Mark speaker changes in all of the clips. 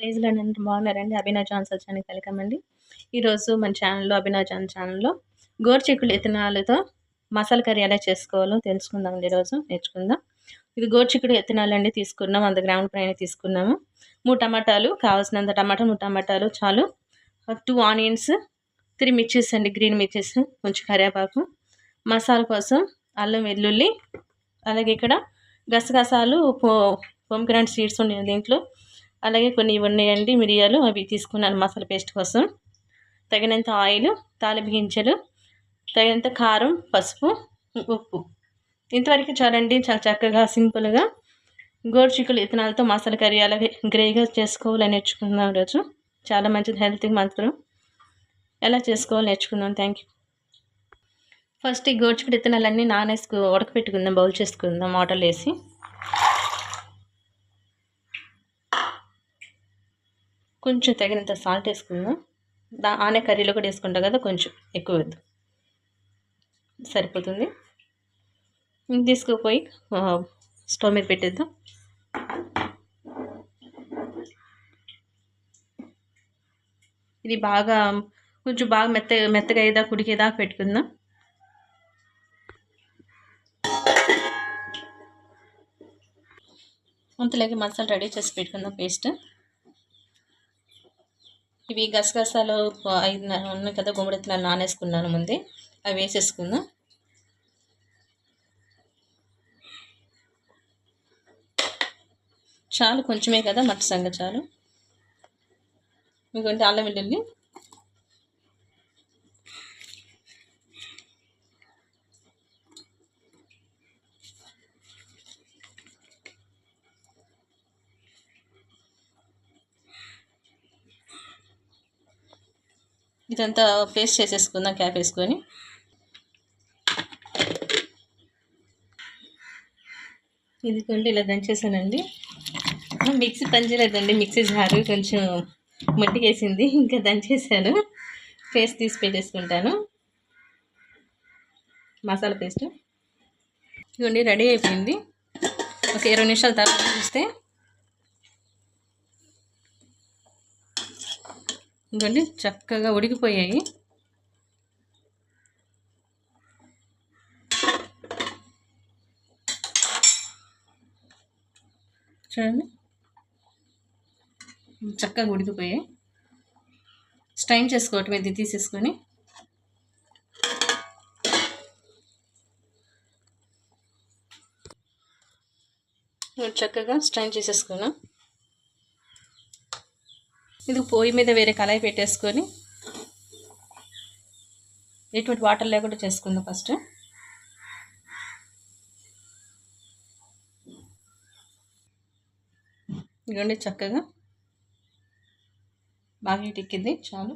Speaker 1: ప్రైజ్లో అందరూ బాగున్నారండి. అభినవ్ జాన్స్ వచ్చాను వెల్కమ్ అండి. ఈరోజు మన ఛానల్లో అభినవ్ జాన్ ఛానల్లో గోరుచిక్కుడు ఇత్తనాలతో మసాలా కర్రీ ఎలా చేసుకోవాలో తెలుసుకుందాం అండి ఈరోజు. నేర్చుకుందాం. ఇది గోర్చిక్కుడు ఇత్తనాలు అండి తీసుకున్నాం. వంద గ్రాముల పైన తీసుకున్నాము. మూడు టమాటాలు కావాల్సినంత టమాటా మూడు టమాటాలు చాలు. టూ ఆనియన్స్ త్రీ మిర్చిస్ అండి. గ్రీన్ మిర్చిస్ కొంచెం కరివేపాకు. మసాలా కోసం అల్లం వెల్లుల్లి అలాగే ఇక్కడ గసగసాలు పో పొమ్గ్రాండ్ సీడ్స్ ఉన్నాయి దీంట్లో. అలాగే కొన్ని ఉన్నాయండి మిరియాలు అవి తీసుకున్నాను మసాలా పేస్ట్ కోసం. తగినంత ఆయిల్ తాలింపు గింజలు తగినంత కారం పసుపు ఉప్పు. ఇంతవరకు చాలండి చాలా చక్కగా సింపుల్గా గోరుచిక్కులు ఇతనాలతో మసాలా కర్రీ అలాగే గ్రేగా చేసుకోవాలని నేర్చుకుందాం రోజు. చాలా మంచిది హెల్త్కి మాత్రం. ఎలా చేసుకోవాలి నేర్చుకుందాం థ్యాంక్ యూ. ఫస్ట్ ఈ గోరుచిక్కుడు ఇతనాలన్నీ నానేసుకు ఉడకపెట్టుకుందాం బౌల్ చేసుకుందాం వాటర్లో వేసి. కొంచెం తగినంత సాల్ట్ వేసుకుందాం. దా ఆనే కర్రీలో కూడా వేసుకుంటాం కదా కొంచెం ఎక్కువ వద్దు సరిపోతుంది. తీసుకుపోయి స్టవ్ మీద పెట్టేద్దాం. ఇది బాగా కొంచెం బాగా మెత్త మెత్తగా అయ్యేదా కుడికేదా పెట్టుకుందాం. అంతలాగే మసాలా రెడీ చేసి పెట్టుకుందాం పేస్ట్. ఇవి గసగసాలు ఐదు ఉన్నాయి కదా గుమ్మడి గుమ్మడిత్తనాలు నానేసుకున్నాను ముందే. అవి వేసేసుకుందాం. చాలు కొంచెమే కదా మట్టి సంగ చాలు. ఇంకొంటే అల్లం వెల్లుల్లి. ఇదంతా పేస్ట్ చేసేసుకుందాం క్యాప్ వేసుకొని. ఇదిగోండి ఇలా దంచేసానండి. మిక్సీ పనిచేయలేదండి మిక్సీ జారు కొంచెం మట్టికేసింది ఇంకా దంచేసాను. పేస్ట్ తీసి పెట్టేసుకుంటాను. మసాలా పేస్ట్. ఇదిగోండి రెడీ అయిపోయింది. ఒక ఇరవై నిమిషాల తర్వాత చూస్తే ఇంకోండి చక్కగా ఉడికిపోయాయి. చూడండి. చక్కగా ఉడికిపోయాయి. స్టైన్ చేసుకోవటం ఇది తీసేసుకొని. చక్కగా స్టైన్ చేసేసుకున్నాను ఇది పొయ్యి మీద వేరే కళాయి పెట్టేసుకొని ఎటువంటి వాటర్ లేకుండా చేసుకుందాం ఫస్ట్. ఇదిగోండి చక్కగా. బాగా ఎక్కింది చాలు.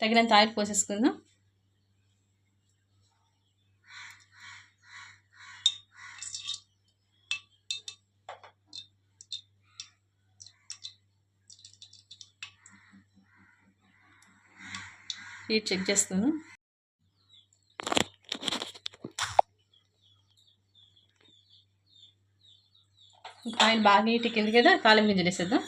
Speaker 1: తగినంత ఆయిల్ పోసేసుకుందాం. ఇది చెక్ చేస్తాను. ఆయిల్ బాగా హీట్ కింది కదా కాలం గింజలు వేసేద్దాం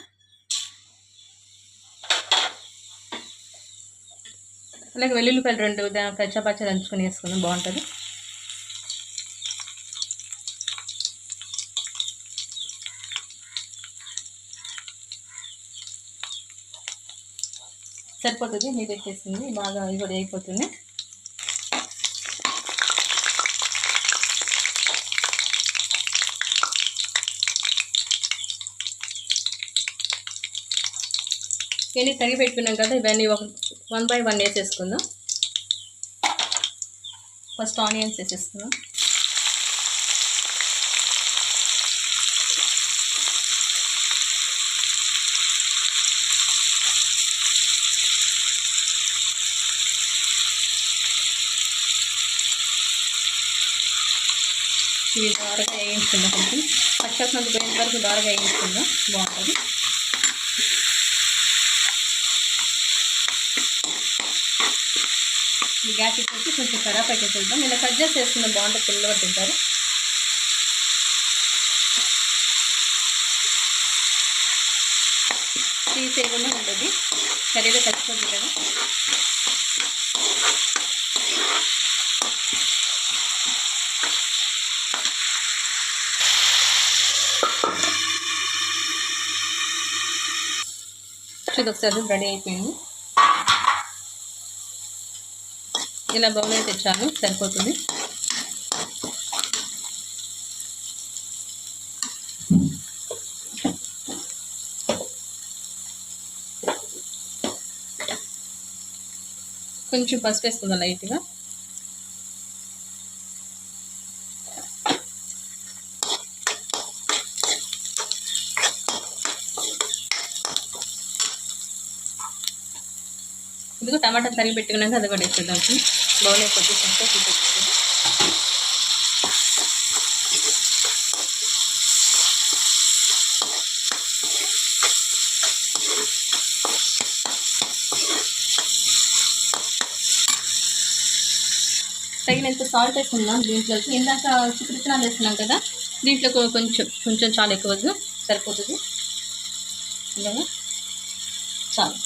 Speaker 1: అలాగే వెల్లుల్లిపాయలు రెండు కచ్చా పచ్చ దంచుకొని వేసుకుందాం బాగుంటుంది. సరిపోతుంది నీరు వచ్చేసింది బాగా ఇది కూడా అయిపోతుంది. ఇవన్నీ తగి పెట్టుకున్నాం కదా ఇవన్నీ ఒక వన్ బై వన్ వేసేసుకుందాం. ఫస్ట్ ఆనియన్స్ వేసేసుకుందాం. ఇవి దోరగా వేయించుకుందాం కొంచెం. పచ్చివాసన పోయిన వరకు దోరగా వేయించుకుందాం. బాగుంటుంది. ఈ గ్యాస్ ఇచ్చేసి కొంచెం కరా పెట్టేసుకుంటాం ఇలా కట్ చేసి వేసుకుందాం బాగుంటుంది పిల్లలు తింటారు. తీసేయకుండా ఉంటుంది. కర్రీలో కలిసిపోతుంది కదా. ఇది ఒకసారి రెడీ అయిపోయింది. ఇలా బౌల్ అయితే చాలు సరిపోతుంది. కొంచెం పసుపు వేసుకుందాం లైట్గా. ఇదిగో టమాటా తరిగి పెట్టుకున్నాక అది కూడా వేసేద్దాం. బౌల్ కొద్ది తగినంత సాల్ట్ వేసుకుందాం దీంట్లోకి. ఇందాక చిక్కుడుతనాలు వేసుకున్నాం కదా దీంట్లో కొంచెం కొంచెం చాలా ఎక్కువ సరిపోతుంది. ఇలాగా చాలు.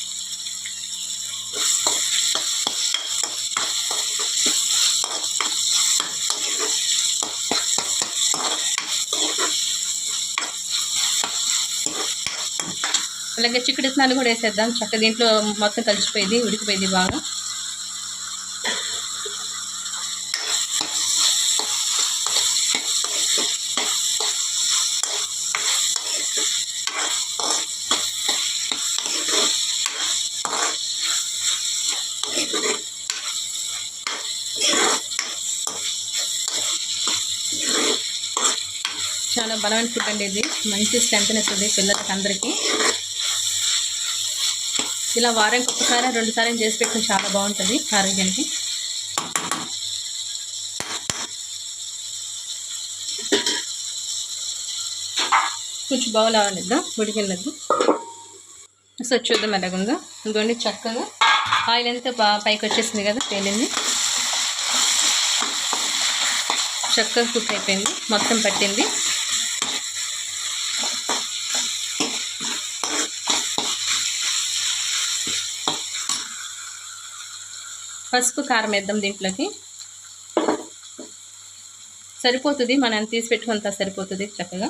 Speaker 1: అలాగే చిక్కుడు విత్తనాలు కూడా వేసేద్దాం. చక్క దీంట్లో మొత్తం కలిసిపోయింది ఉడికిపోయింది బాగా. చాలా బలమైన ఫుడ్ అండి ఇది. మంచి స్ట్రెంత్ ఇస్తుంది పిల్లలకి అందరికీ. ఇలా వారానికి ఒకసారి రెండు సార్లు చేసి పెట్టుకుని చాలా బాగుంటుంది ఆరోగ్యానికి. కొంచెం బౌల్ అవనిద్దాం ఉడికినద్దు సో చూద్దాం ఎలాగుందో. ఇంకోండి చక్కగా ఆయిల్ అంతా బాగా పైకి వచ్చేసింది కదా తేలింది. చక్కగా కుక్ అయిపోయింది మొత్తం పట్టింది. పసుపు కారం వేద్దాం దీంట్లోకి. సరిపోతుంది? మనం తీసి పెట్టుకుంటా సరిపోతుంది చక్కగా.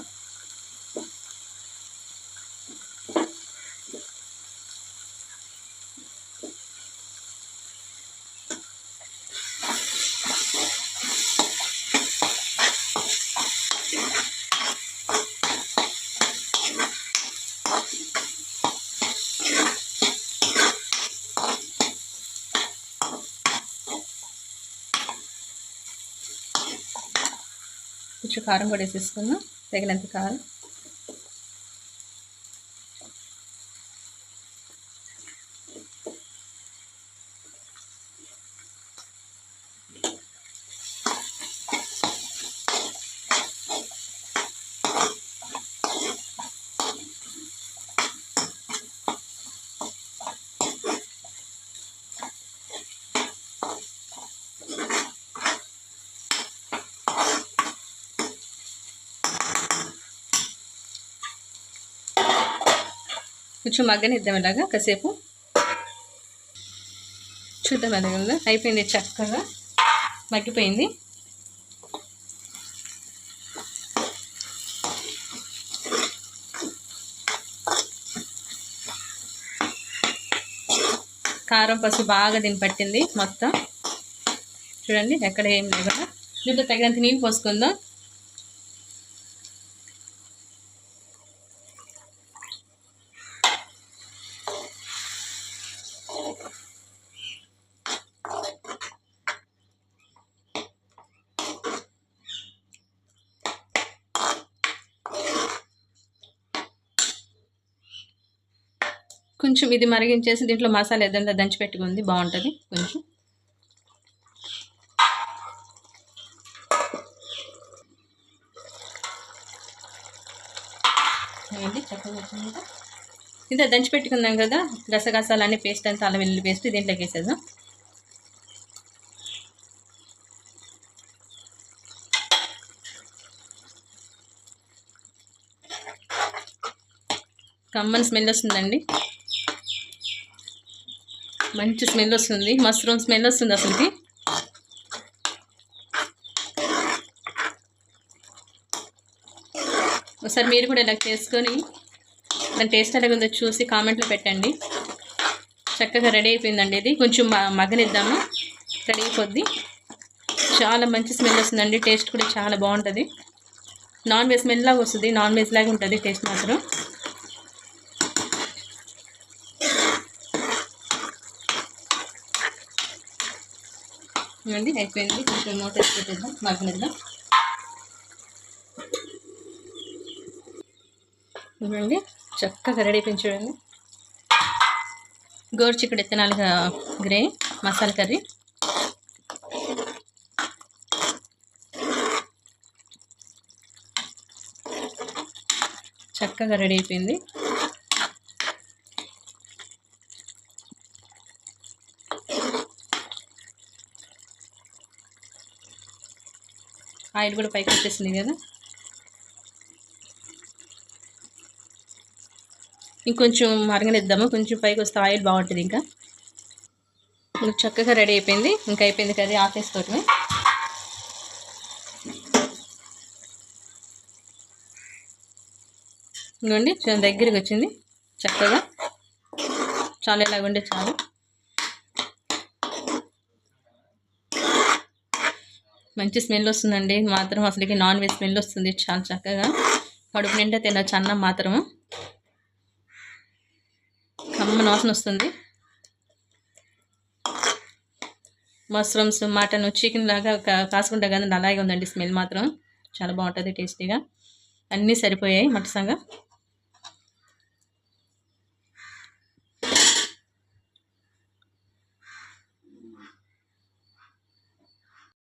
Speaker 1: కొంచెం కారం కూడా వేసేసుకున్నాం తగినంత కారం. కొంచెం మగ్గనిద్దాం ఇలాగా కాసేపు. చూద్దాం అది అయిపోయింది చక్కగా మగ్గిపోయింది. కారం పసుపు బాగా దీన్ని పట్టింది మొత్తం. చూడండి ఎక్కడ ఏం లేకుండా. దీంట్లో తగినంత నీళ్ళు పోసుకుందాం. కొంచెం ఇది మరిగించేసి దీంట్లో మసాలా ఏదైనా దంచి పెట్టుకుంది బాగుంటుంది కొంచెం. వేయండి చక్కగా వచ్చింది ఇంత దంచి పెట్టుకున్నాం కదా గసగసాలన్నీ పేస్ట్ అంతా అల్లం వెల్లుల్లి పేస్ట్ దీంట్లోకి వేసేద్దాం. కమ్మని స్మెల్ వస్తుందండి. మంచి స్మెల్ వస్తుంది. మష్రూమ్ స్మెల్ వస్తుంది అసలుకి. ఒకసారి మీరు కూడా ఇలా చేసుకొని దాని టేస్ట్ ఎలాగ ఉందో చూసి కామెంట్లో పెట్టండి. చక్కగా రెడీ అయిపోయిందండి ఇది. కొంచెం మ మగనిద్దాము రెడీ అయిపోద్ది. చాలా మంచి స్మెల్ వస్తుందండి. టేస్ట్ కూడా చాలా బాగుంటుంది. నాన్ వెజ్ స్మెల్ లాగా వస్తుంది. నాన్ వెజ్ లాగా ఉంటుంది టేస్ట్ మాత్రం. చూడండి అయిపోయింది. కొంచెం మూత పెట్టేద్దాం మగ్గనిద్దాం చూడండి చక్కగా రెడీ అయిపోయింది చూడండి. గోరు చిక్కుడు ఎత్తనాలుగా గ్రే మసాలా కర్రీ. చక్కగా రెడీ అయిపోయింది. ఆయిల్ కూడా పైకి వచ్చేసింది కదా. ఇంకొంచెం మరగనిద్దాము కొంచెం పైకి వస్తే ఆయిల్ బాగుంటుంది ఇంకా. ఇంకా చక్కగా రెడీ అయిపోయింది. ఇంకా అయిపోయింది కర్రీ ఆఫేసుకోవటమే ఇంకోండి దగ్గరికి వచ్చింది. చక్కగా. చాలా ఇలాగ ఉండే చాలు. మంచి స్మెల్ వస్తుందండి. మాత్రం అసలుకి నాన్ వెజ్ స్మెల్ వస్తుంది. చాలా చక్కగా. కడుపు నిండా తినచ్చు అన్నం మాత్రము. కమ్మ వాసన వస్తుంది. మష్రూమ్స్ మటన్ చికెన్ లాగా కా- కాసుకుంటా అలాగే ఉందండి స్మెల్ మాత్రం. చాలా బాగుంటుంది టేస్టీగా. అన్నీ సరిపోయాయి మటసంగా